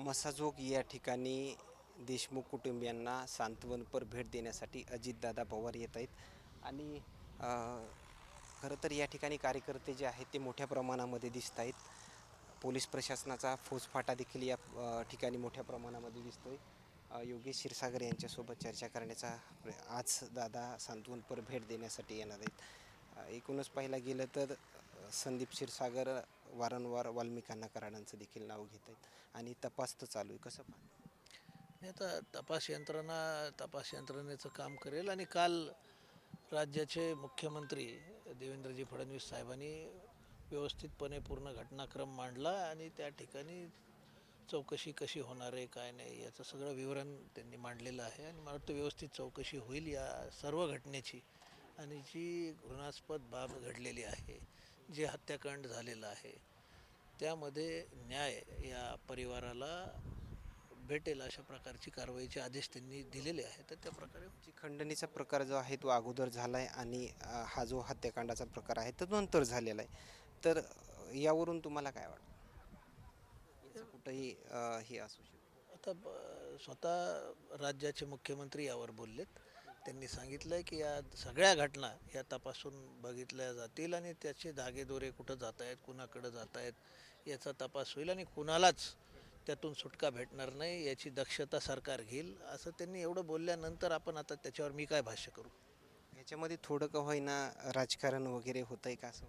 मसाजोग या ठिकाणी देशमुख कुटुंबियांना सांत्वनपर भेट देण्यासाठी अजितदादा पवार येत आहेत. आणि खरं तर या ठिकाणी कार्यकर्ते जे आहेत ते मोठ्या प्रमाणामध्ये दिसत आहेत. पोलीस प्रशासनाचा फौजफाटा देखील या ठिकाणी मोठ्या प्रमाणामध्ये दिसतोय. आहे योगेश क्षीरसागर यांच्यासोबत चर्चा करण्याचा आज दादा सांत्वनपर भेट देण्यासाठी येणार आहेत. एकूणच पाहायला गेलं तर संदीप क्षीरसागर वारंवार वाल्मिकांना कराडांचं देखील नाव घेत आहेत. आणि तपास तर चालू आहे. कसं पाहता? आता तपास यंत्रणा तपास यंत्रणेचं काम करेल. आणि काल राज्याचे मुख्यमंत्री देवेंद्रजी फडणवीस साहेबांनी व्यवस्थितपणे पूर्ण घटनाक्रम मांडला आणि त्या ठिकाणी चौकशी कशी होणार आहे काय नाही याचं सगळं विवरण त्यांनी मांडलेलं आहे. आणि मला वाटतं व्यवस्थित चौकशी होईल या सर्व घटनेची. आणि जी घृणास्पद बाब घडलेली आहे जे हत्याकांड झालेलं आहे त्यामध्ये न्याय या परिवाराला भेटेल अशा प्रकारची कारवाईचे आदेश त्यांनी दिलेले आहेत. तर त्या प्रकारे जी खंडणीचा प्रकार जो आहे तो अगोदर झाला आहे आणि हा जो हत्याकांडाचा प्रकार आहे तो नंतर झालेला आहे. तर यावरून तुम्हाला काय वाटतं? कुठंही हे असू शकतं. आता स्वतः राज्याचे मुख्यमंत्री यावर बोललेत. त्यांनी सांगितलं की या सगळ्या घटना या तपासून बघितल्या जातील आणि त्याचे धागेदोरे कुठं जात आहेत कुणाकडं जात आहेत याचा तपास होईल आणि कुणालाच त्यातून सुटका भेटणार नाही याची दक्षता सरकार घेईल असं त्यांनी एवढं बोलल्यानंतर आपण आता त्याच्यावर मी काय भाष्य करू? याच्यामध्ये थोडं का होईना राजकारण वगैरे होतं आहे का असं?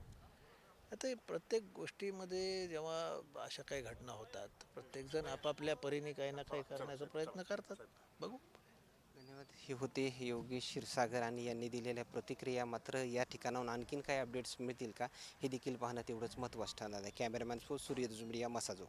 आता प्रत्येक गोष्टीमध्ये जेव्हा अशा काही घटना होतात प्रत्येकजण आपापल्या परीने काही ना काही करण्याचा प्रयत्न करतात. बघू. हे होते योगेश क्षीरसागर आणि यांनी दिलेल्या प्रतिक्रिया. मात्र या ठिकाणाहून आणखीन काही अपडेट्स मिळतील का हे देखील पाहणं तेवढंच महत्त्वाचं ठरणार आहे. कॅमेरामॅन सूर्य जुमडिया मसाजो.